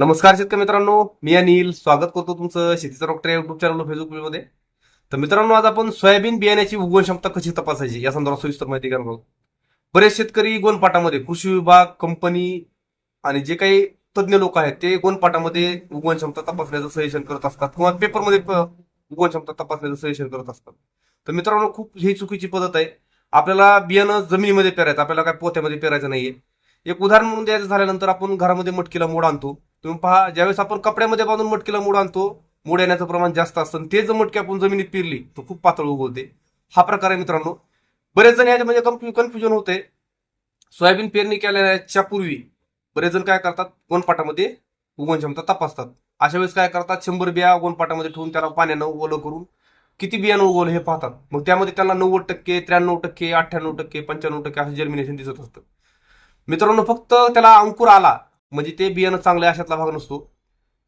नमस्कार शेतकरी मित्रांनो मी अनिल. स्वागत करतो तुमचं शेतीचा डॉक्टर युट्यूब चॅनल फेसबुकमध्ये. तर मित्रांनो आज आपण सोयाबीन बियाण्याची उगवण क्षमता कशी तपासायची या संदर्भात सविस्तर माहिती करणार आहोत. बरेच शेतकरी गोनपाटामध्ये कृषी विभाग कंपनी आणि जे काही तज्ज्ञ लोक आहेत ते गोनपाटामध्ये उगवण क्षमता तपासण्याचं सजेशन करत असतात किंवा पेपरमध्ये प- उगवण क्षमता तपासण्याचं सजेशन करत असतात. तर मित्रांनो खूप ही चुकीची पद्धत आहे. आपल्याला बियाणं जमिनीमध्ये पेरायचं आपल्याला काय पोत्यामध्ये पेरायचं नाहीये. एक उदाहरण म्हणून द्यायचं झाल्यानंतर आपण घरामध्ये मटकीला मोड आणतो. तुम्ही पहा ज्यावेळेस आपण कपड्यामध्ये बांधून मटकीला मूड आणतो मूड येण्याचं प्रमाण जास्त असतं. आणि ते जर मटकी आपण जमिनीत पेरली तर खूप पातळ उगवते. हा प्रकार आहे मित्रांनो. बरेच जण याच्यामध्ये म्हणजे कन्फ्युजन होते. सोयाबीन पेरणी केल्याच्या पूर्वी बरेच जण काय करतात गोनपाटामध्ये उगवण क्षमता तपासतात. अशा वेळेस काय करतात शंभर बिया गोनपाटामध्ये ठेवून त्याला पाण्यानं ओलं करून किती बियाणं उगवलं हे पाहतात. मग त्यामध्ये त्यांना नव्वद टक्के त्र्याण्णव टक्के अठ्ठ्याण्णव टक्के पंच्याण्णव टक्के असं जर्मिनेशन दिसत असतं. मित्रांनो फक्त त्याला अंकुर आला म्हणजे ते बियाणं चांगलं अशातला भाग नसतो.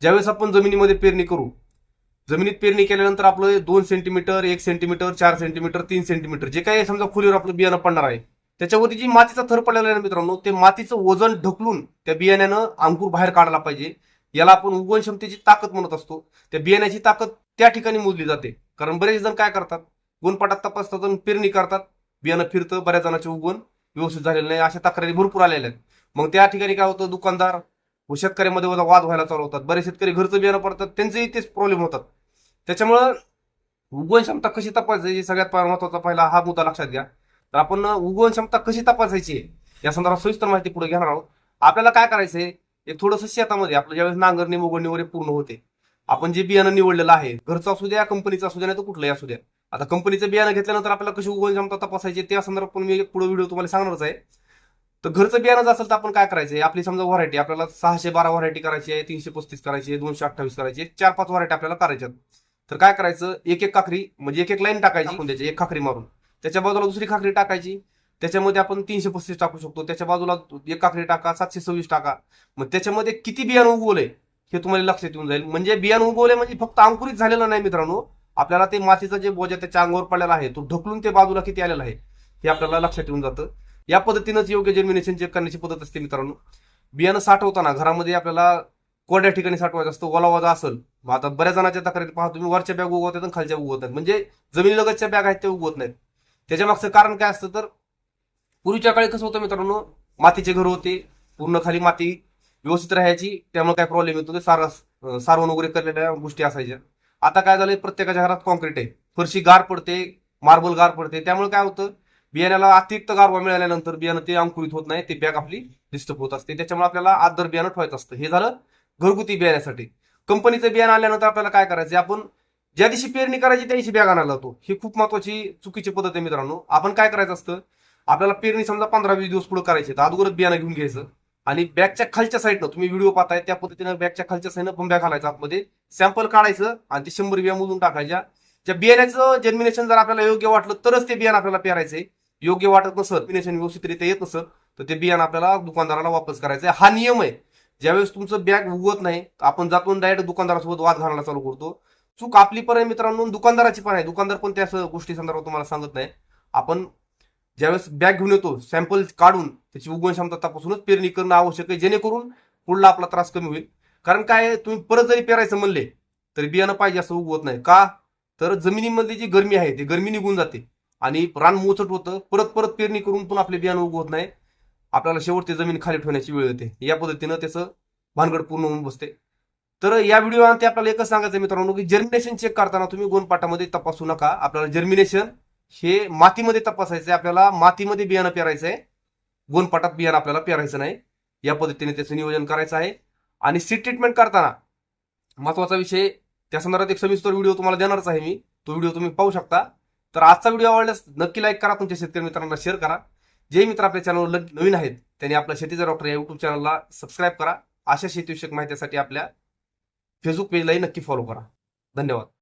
ज्यावेळेस आपण जमिनीमध्ये पेरणी करू जमिनीत पेरणी केल्यानंतर आपलं दोन सेंटीमीटर एक सेंटीमीटर चार सेंटीमीटर तीन सेंटीमीटर जे काही समजा खोलीवर आपलं बियाणं पडणार आहे त्याच्यावरती जी मातीचा थर पडलेला आहे ना मित्रांनो ते मातीचं वजन ढकलून त्या बियाण्यानं अंकुर बाहेर काढायला पाहिजे. याला आपण उगवण क्षमतेची ताकद म्हणत असतो. त्या बियाण्याची ताकद त्या ठिकाणी मोजली जाते. कारण बरेच जण काय करतात? गुणपाटात तपासतात आणि पेरणी करतात. बियाणं फिरतं बऱ्याच जणांचे उगवण व्यवस्थित झालेलं नाही अशा तक्रारी भरपूर आलेल्या आहेत. मग त्या ठिकाणी काय होतं दुकानदार व शेतकऱ्यामध्ये वाद व्हायला चालू होतात. बरेच शेतकरी घरचं बियाणं पडतात त्यांचेही तेच प्रॉब्लेम होतात. त्याच्यामुळं उगवण क्षमता कशी तपासायची? सगळ्यात महत्त्वाचा पहिला हा मुद्दा लक्षात घ्या. तर आपण उगवण क्षमता कशी तपासायची या संदर्भात सविस्तर माहिती पुढे घेणार आहोत. आपल्याला काय करायचंय? एक थोडंसं शेतामध्ये आपलं ज्यावेळेस नांगरणी मोगडणी वगैरे पूर्ण होते आपण जे बियाणं निवडलेलं आहे घरचं असू द्या कंपनीचं असू द्या नाही तर कुठलंही असू द्या आता कंपनीचं बियाणं घेतल्यानंतर आपल्याला कशी उगवण क्षमता तपासायची त्या संदर्भात पण मी पुढे व्हिडिओ तुम्हाला सांगणारच आहे. तर घरचं बियाणं जर असेल तर आपण काय करायचंय? आपली समजा व्हरायटी आपल्याला सहाशे बारा व्हरायटी करायची आहे तीनशे पस्तीस करायची आहे दोनशे अठ्ठावीस करायची आहे चार पाच व्हरायटी आपल्याला करायच्यात. तर काय करायचं? एक एक काकरी म्हणजे एक एक लाईन टाकायची. आपण त्याची एक खाकरी मारून. त्याच्या बाजूला दुसरी खाकरी टाकायची. त्याच्यामध्ये आपण तीनशे पस्तीस टाकू शकतो. त्याच्या बाजूला एक काकरी टाका सातशे सव्वीस टाका. मग त्याच्यामध्ये किती बियाणं उगवलंय हे तुम्हाला लक्षात येऊन जाईल. म्हणजे बियाणं उगवलंय म्हणजे फक्त अंकुरित झालेलं नाही मित्रांनो. आपल्याला ते मातीचं जे बोजा त्याच्या अंगावर पडलेला आहे तो ढकलून ते बाजूला किती आलेला आहे हे आपल्याला लक्षात येऊन जातं. या पद्धतीनंच योग्य जर्मिनेशन चेक करण्याची पद्धत असते मित्रांनो. बियाणं साठवताना घरामध्ये आपल्याला कोरड्या ठिकाणी साठवायचं असतं ओलावाजा असेल मग आता बऱ्याच जणांच्या तक्रारी पाहतो तुम्ही वरच्या बॅग उगवतात आणि खालच्या उगवत नाहीत म्हणजे जमिनीलगतच्या बॅग आहेत ते उगवत नाहीत. त्याच्या मागचं कारण काय असतं तर पूर्वीच्या काळी कसं होतं मित्रांनो मातीचे घर होते पूर्ण खाली माती व्यवस्थित राहायची त्यामुळे काय प्रॉब्लेम येतो ते सार सारवण वगैरे करलेल्या गोष्टी असायच्या. आता काय झालंय? प्रत्येकाच्या घरात कॉन्क्रीट आहे. फरशी गार पडते मार्बल गार पडते. त्यामुळे काय होतं? बियाण्याला अतिरिक्त गारवा मिळाल्यानंतर बियाणं ते अंकुरित होत नाही ते बॅग आपली डिस्टर्ब होत असते. त्याच्यामुळे आपल्याला आदर बियाणं ठेवायचं असतं. हे झालं घरगुती बियाण्यासाठी. कंपनीचं बियाणं आल्यानंतर आपल्याला काय करायचं आपण ज्या दिवशी पेरणी करायची त्या दिवशी बॅग आणायला जातो ही खूप महत्वाची चुकीची पद्धत आहे मित्रांनो. आपण काय करायचं असतं? आपल्याला पेरणी समजा पंधरा वीस दिवस पुढे करायची तर अगोदरच बियाणं घेऊन घ्यायचं. आणि बॅगच्या खालच्या साईडनं तुम्ही व्हिडिओ पाहताय त्या पद्धतीनं बॅगच्या खालच्या साईडनं पण बॅग घालायचं आतमध्ये. सॅम्पल काढायचं आणि ते शंभर बिया मोजून टाकायच्या. ज्या बियाण्याचं जर्मिनेशन जर आपल्याला योग्य वाटलं तरच ते बियाणं आपल्याला पेरायचंय योग्य वाटत नसत जर्मिनेशन व्यवस्थितरित्या येत नसत तर ते बियाणं आपल्याला दुकानदाराला वापस करायचं हा नियम आहे. ज्यावेळेस तुमचं बॅग उगवत नाही आपण जातून डायरेक्ट दुकानदारासोबत वाद घालायला चालू करतो. चूक आपली पण आहे मित्रांनो दुकानदाराची पण आहे. दुकानदार पण त्या गोष्टी संदर्भात तुम्हाला सांगत नाही. आपण ज्यावेळेस बॅग घेऊन येतो सॅम्पल काढून त्याची उगवण क्षमता तपासूनच पेरणी करणं आवश्यक आहे जेणेकरून पुढला आपला त्रास कमी होईल. कारण काय आहे, तुम्ही परत जरी पेरायचं म्हणले तरी बियाणं पाहिजे असं उगवत नाही. का? तर जमिनीमध्ये जी गरमी आहे ती गरमी निघून जाते. आणि रान मोचट होतं परत परत पेरणी करून पण आपले बियाणं उगवत नाही. आपल्याला शेवटची जमीन खाली ठेवण्याची वेळ येते. या पद्धतीनं त्याचं भानगड पूर्ण होऊन बसते. तर या व्हिडिओ ते आपल्याला एकच सांगायचं मित्रांनो की जर्मिनेशन चेक करताना तुम्ही गोनपाटामध्ये तपासू नका. आपल्याला जर्मिनेशन हे मातीमध्ये तपासायचं आहे आपल्याला मातीमध्ये बियाणं पेरायचं आहे गोनपाटात बियाणं आपल्याला पेरायचं नाही. या पद्धतीने त्याचं नियोजन करायचं आहे. आणि सीड ट्रीटमेंट करताना महत्त्वाचा विषय त्या संदर्भात एक सविस्तर व्हिडिओ तुम्हाला देणारच आहे मी. तो व्हिडिओ तुम्ही पाहू शकता. तर आजचा व्हिडिओ आवडल्यास नक्की लाईक करा तुमच्या शेतकरी मित्रांना शेअर करा. जे मित्र आपल्या चॅनलवर नवीन आहेत त्यांनी आपल्या शेतीचा डॉक्टर या युट्यूब चॅनलला सबस्क्राईब करा. अशा शेतीविषयक माहितीसाठी आपल्या फेसबुक पेजलाही नक्की फॉलो करा. धन्यवाद.